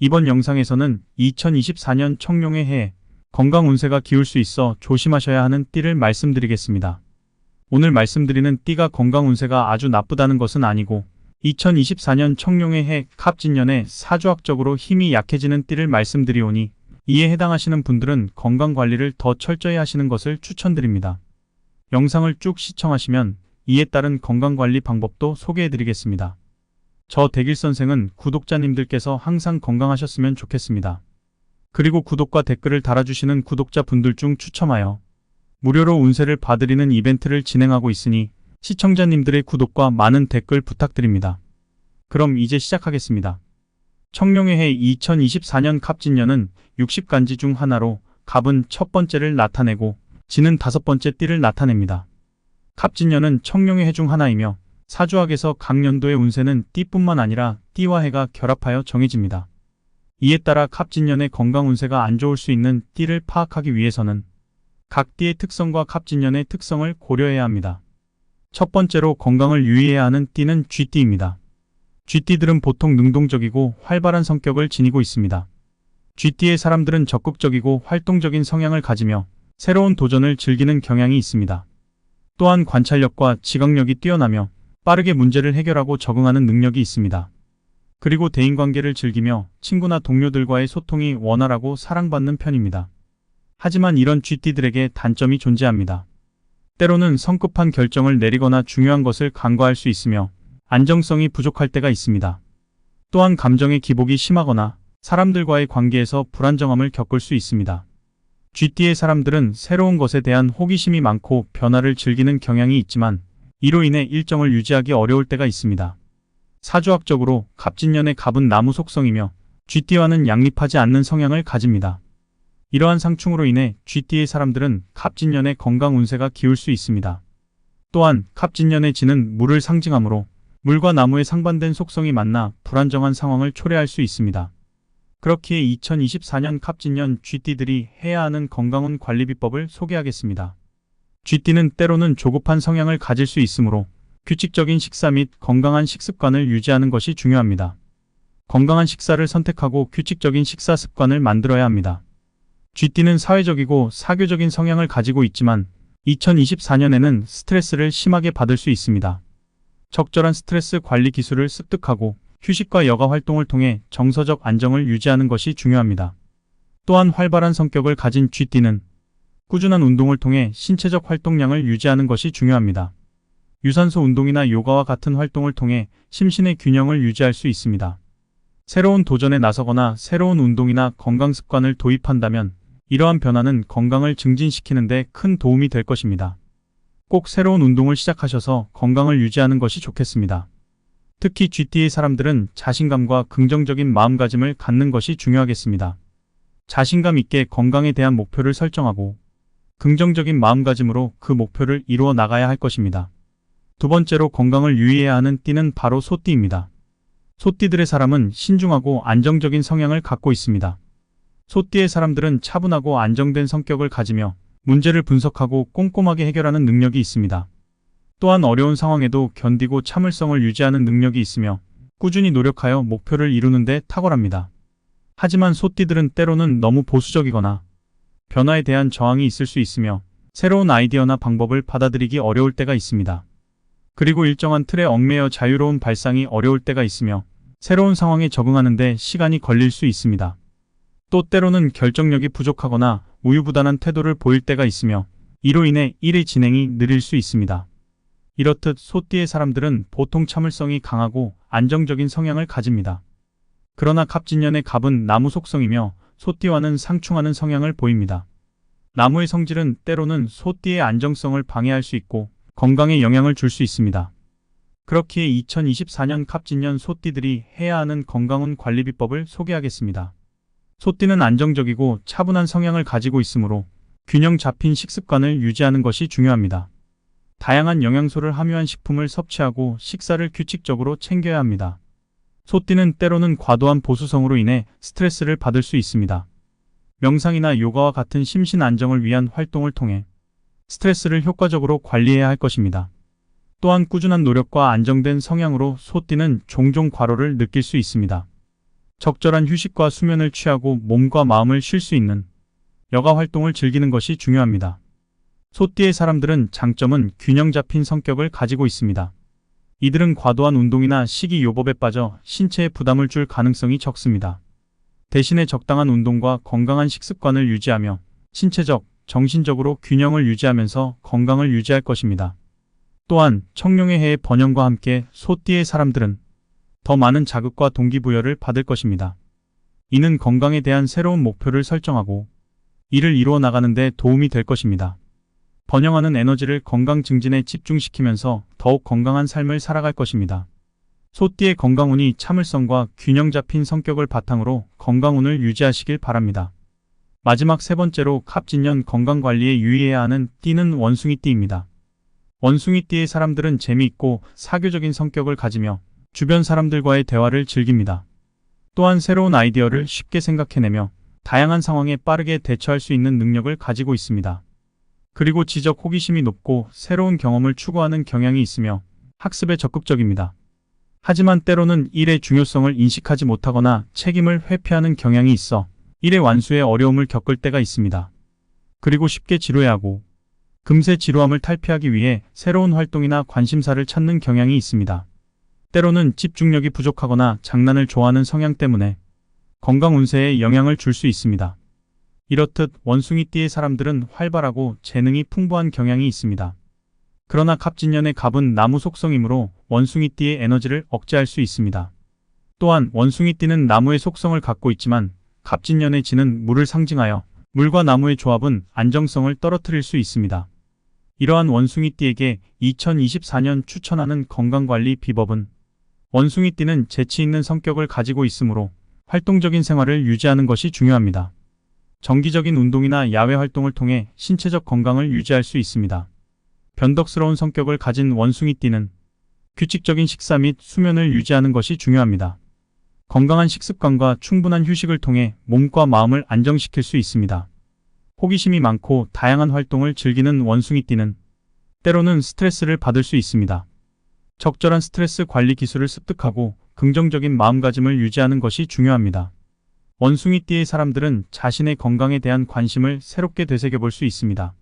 이번 영상에서는 2024년 청룡의 해 건강 운세가 기울 수 있어 조심하셔야 하는 띠를 말씀드리겠습니다. 오늘 말씀드리는 띠가 건강 운세가 아주 나쁘다는 것은 아니고 2024년 청룡의 해 갑진년에 사주학적으로 힘이 약해지는 띠를 말씀드리오니 이에 해당하시는 분들은 건강 관리를 더 철저히 하시는 것을 추천드립니다. 영상을 쭉 시청하시면 이에 따른 건강 관리 방법도 소개해 드리겠습니다. 저 백일 선생은 구독자님들께서 항상 건강하셨으면 좋겠습니다. 그리고 구독과 댓글을 달아주시는 구독자 분들 중 추첨하여 무료로 운세를 봐드리는 이벤트를 진행하고 있으니 시청자님들의 구독과 많은 댓글 부탁드립니다. 그럼 이제 시작하겠습니다. 청룡의 해 2024년 갑진년은 60간지 중 하나로 갑은 첫 번째를 나타내고 지는 다섯 번째 띠를 나타냅니다. 갑진년은 청룡의 해 중 하나이며 사주학에서 각 년도의 운세는 띠뿐만 아니라 띠와 해가 결합하여 정해집니다. 이에 따라 갑진년의 건강 운세가 안 좋을 수 있는 띠를 파악하기 위해서는 각 띠의 특성과 갑진년의 특성을 고려해야 합니다. 첫 번째로 건강을 유의해야 하는 띠는 쥐띠입니다. 쥐띠들은 보통 능동적이고 활발한 성격을 지니고 있습니다. 쥐띠의 사람들은 적극적이고 활동적인 성향을 가지며 새로운 도전을 즐기는 경향이 있습니다. 또한 관찰력과 지각력이 뛰어나며 빠르게 문제를 해결하고 적응하는 능력이 있습니다. 그리고 대인관계를 즐기며 친구나 동료들과의 소통이 원활하고 사랑받는 편입니다. 하지만 이런 쥐띠들에게 단점이 존재합니다. 때로는 성급한 결정을 내리거나 중요한 것을 간과할 수 있으며 안정성이 부족할 때가 있습니다. 또한 감정의 기복이 심하거나 사람들과의 관계에서 불안정함을 겪을 수 있습니다. 쥐띠의 사람들은 새로운 것에 대한 호기심이 많고 변화를 즐기는 경향이 있지만 이로 인해 일정을 유지하기 어려울 때가 있습니다. 사주학적으로 갑진년의 갑은 나무 속성이며 쥐띠와는 양립하지 않는 성향을 가집니다. 이러한 상충으로 인해 쥐띠의 사람들은 갑진년의 건강 운세가 기울 수 있습니다. 또한 갑진년의 지는 물을 상징하므로 물과 나무의 상반된 속성이 만나 불안정한 상황을 초래할 수 있습니다. 그렇기에 2024년 갑진년 쥐띠들이 해야 하는 건강운 관리 비법을 소개하겠습니다. 쥐띠는 때로는 조급한 성향을 가질 수 있으므로 규칙적인 식사 및 건강한 식습관을 유지하는 것이 중요합니다. 건강한 식사를 선택하고 규칙적인 식사 습관을 만들어야 합니다. 쥐띠는 사회적이고 사교적인 성향을 가지고 있지만 2024년에는 스트레스를 심하게 받을 수 있습니다. 적절한 스트레스 관리 기술을 습득하고 휴식과 여가 활동을 통해 정서적 안정을 유지하는 것이 중요합니다. 또한 활발한 성격을 가진 쥐띠는 꾸준한 운동을 통해 신체적 활동량을 유지하는 것이 중요합니다. 유산소 운동이나 요가와 같은 활동을 통해 심신의 균형을 유지할 수 있습니다. 새로운 도전에 나서거나 새로운 운동이나 건강 습관을 도입한다면 이러한 변화는 건강을 증진시키는 데 큰 도움이 될 것입니다. 꼭 새로운 운동을 시작하셔서 건강을 유지하는 것이 좋겠습니다. 특히 GT의 사람들은 자신감과 긍정적인 마음가짐을 갖는 것이 중요하겠습니다. 자신감 있게 건강에 대한 목표를 설정하고 긍정적인 마음가짐으로 그 목표를 이루어 나가야 할 것입니다. 두 번째로 건강을 유의해야 하는 띠는 바로 소띠입니다. 소띠들의 사람은 신중하고 안정적인 성향을 갖고 있습니다. 소띠의 사람들은 차분하고 안정된 성격을 가지며 문제를 분석하고 꼼꼼하게 해결하는 능력이 있습니다. 또한 어려운 상황에도 견디고 참을성을 유지하는 능력이 있으며 꾸준히 노력하여 목표를 이루는 데 탁월합니다. 하지만 소띠들은 때로는 너무 보수적이거나 변화에 대한 저항이 있을 수 있으며 새로운 아이디어나 방법을 받아들이기 어려울 때가 있습니다. 그리고 일정한 틀에 얽매여 자유로운 발상이 어려울 때가 있으며 새로운 상황에 적응하는데 시간이 걸릴 수 있습니다. 또 때로는 결정력이 부족하거나 우유부단한 태도를 보일 때가 있으며 이로 인해 일의 진행이 느릴 수 있습니다. 이렇듯 소띠의 사람들은 보통 참을성이 강하고 안정적인 성향을 가집니다. 그러나 갑진년의 갑은 나무 속성이며 소띠와는 상충하는 성향을 보입니다. 나무의 성질은 때로는 소띠의 안정성을 방해할 수 있고 건강에 영향을 줄 수 있습니다. 그렇기에 2024년 갑진년 소띠들이 해야 하는 건강운 관리 비법을 소개하겠습니다. 소띠는 안정적이고 차분한 성향을 가지고 있으므로 균형 잡힌 식습관을 유지하는 것이 중요합니다. 다양한 영양소를 함유한 식품을 섭취하고 식사를 규칙적으로 챙겨야 합니다. 소띠는 때로는 과도한 보수성으로 인해 스트레스를 받을 수 있습니다. 명상이나 요가와 같은 심신 안정을 위한 활동을 통해 스트레스를 효과적으로 관리해야 할 것입니다. 또한 꾸준한 노력과 안정된 성향으로 소띠는 종종 과로를 느낄 수 있습니다. 적절한 휴식과 수면을 취하고 몸과 마음을 쉴 수 있는 여가 활동을 즐기는 것이 중요합니다. 소띠의 사람들은 장점은 균형 잡힌 성격을 가지고 있습니다. 이들은 과도한 운동이나 식이요법에 빠져 신체에 부담을 줄 가능성이 적습니다. 대신에 적당한 운동과 건강한 식습관을 유지하며 신체적, 정신적으로 균형을 유지하면서 건강을 유지할 것입니다. 또한 청룡의 해의 번영과 함께 소띠의 사람들은 더 많은 자극과 동기부여를 받을 것입니다. 이는 건강에 대한 새로운 목표를 설정하고 이를 이루어 나가는 데 도움이 될 것입니다. 번영하는 에너지를 건강 증진에 집중시키면서 더욱 건강한 삶을 살아갈 것입니다. 소띠의 건강운이 참을성과 균형 잡힌 성격을 바탕으로 건강운을 유지하시길 바랍니다. 마지막 세 번째로 갑진년 건강관리에 유의해야 하는 띠는 원숭이띠입니다. 원숭이띠의 사람들은 재미있고 사교적인 성격을 가지며 주변 사람들과의 대화를 즐깁니다. 또한 새로운 아이디어를 쉽게 생각해내며 다양한 상황에 빠르게 대처할 수 있는 능력을 가지고 있습니다. 그리고 지적 호기심이 높고 새로운 경험을 추구하는 경향이 있으며 학습에 적극적입니다. 하지만 때로는 일의 중요성을 인식하지 못하거나 책임을 회피하는 경향이 있어 일의 완수에 어려움을 겪을 때가 있습니다. 그리고 쉽게 지루해하고 금세 지루함을 탈피하기 위해 새로운 활동이나 관심사를 찾는 경향이 있습니다. 때로는 집중력이 부족하거나 장난을 좋아하는 성향 때문에 건강 운세에 영향을 줄 수 있습니다. 이렇듯 원숭이띠의 사람들은 활발하고 재능이 풍부한 경향이 있습니다. 그러나 갑진년의 갑은 나무 속성이므로 원숭이띠의 에너지를 억제할 수 있습니다. 또한 원숭이띠는 나무의 속성을 갖고 있지만 갑진년의 지는 물을 상징하여 물과 나무의 조합은 안정성을 떨어뜨릴 수 있습니다. 이러한 원숭이띠에게 2024년 추천하는 건강관리 비법은 원숭이띠는 재치 있는 성격을 가지고 있으므로 활동적인 생활을 유지하는 것이 중요합니다. 정기적인 운동이나 야외 활동을 통해 신체적 건강을 유지할 수 있습니다. 변덕스러운 성격을 가진 원숭이띠는 규칙적인 식사 및 수면을 유지하는 것이 중요합니다. 건강한 식습관과 충분한 휴식을 통해 몸과 마음을 안정시킬 수 있습니다. 호기심이 많고 다양한 활동을 즐기는 원숭이띠는 때로는 스트레스를 받을 수 있습니다. 적절한 스트레스 관리 기술을 습득하고 긍정적인 마음가짐을 유지하는 것이 중요합니다. 원숭이띠의 사람들은 자신의 건강에 대한 관심을 새롭게 되새겨 볼 수 있습니다.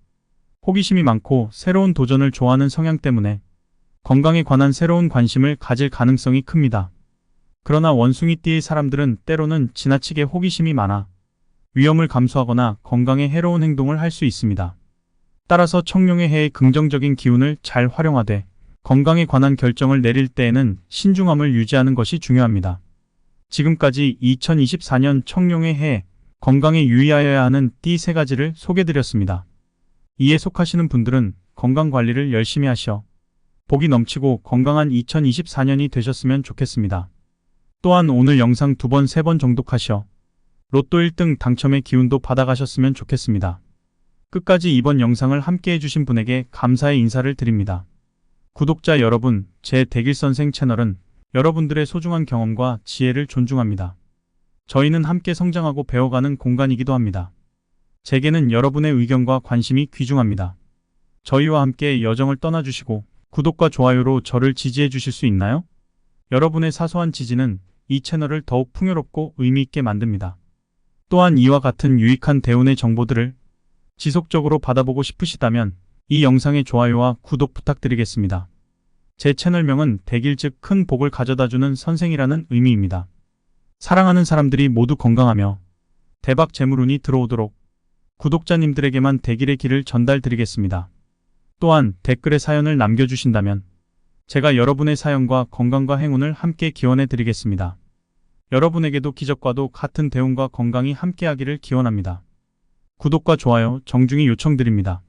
호기심이 많고 새로운 도전을 좋아하는 성향 때문에 건강에 관한 새로운 관심을 가질 가능성이 큽니다. 그러나 원숭이띠의 사람들은 때로는 지나치게 호기심이 많아 위험을 감수하거나 건강에 해로운 행동을 할 수 있습니다. 따라서 청룡의 해의 긍정적인 기운을 잘 활용하되 건강에 관한 결정을 내릴 때에는 신중함을 유지하는 것이 중요합니다. 지금까지 2024년 청룡의 해 건강에 유의하여야 하는 띠 세 가지를 소개드렸습니다. 이에 속하시는 분들은 건강 관리를 열심히 하셔 복이 넘치고 건강한 2024년이 되셨으면 좋겠습니다. 또한 오늘 영상 두 번, 세 번 정독하셔 로또 1등 당첨의 기운도 받아가셨으면 좋겠습니다. 끝까지 이번 영상을 함께 해 주신 분에게 감사의 인사를 드립니다. 구독자 여러분, 제 대길선생 채널은 여러분들의 소중한 경험과 지혜를 존중합니다. 저희는 함께 성장하고 배워가는 공간이기도 합니다. 제게는 여러분의 의견과 관심이 귀중합니다. 저희와 함께 여정을 떠나주시고 구독과 좋아요로 저를 지지해 주실 수 있나요? 여러분의 사소한 지지는 이 채널을 더욱 풍요롭고 의미있게 만듭니다. 또한 이와 같은 유익한 대운의 정보들을 지속적으로 받아보고 싶으시다면 이 영상의 좋아요와 구독 부탁드리겠습니다. 제 채널명은 대길 즉 큰 복을 가져다주는 선생이라는 의미입니다. 사랑하는 사람들이 모두 건강하며 대박 재물운이 들어오도록 구독자님들에게만 대길의 길을 전달드리겠습니다. 또한 댓글에 사연을 남겨주신다면 제가 여러분의 사연과 건강과 행운을 함께 기원해 드리겠습니다. 여러분에게도 기적과도 같은 대운과 건강이 함께하기를 기원합니다. 구독과 좋아요 정중히 요청드립니다.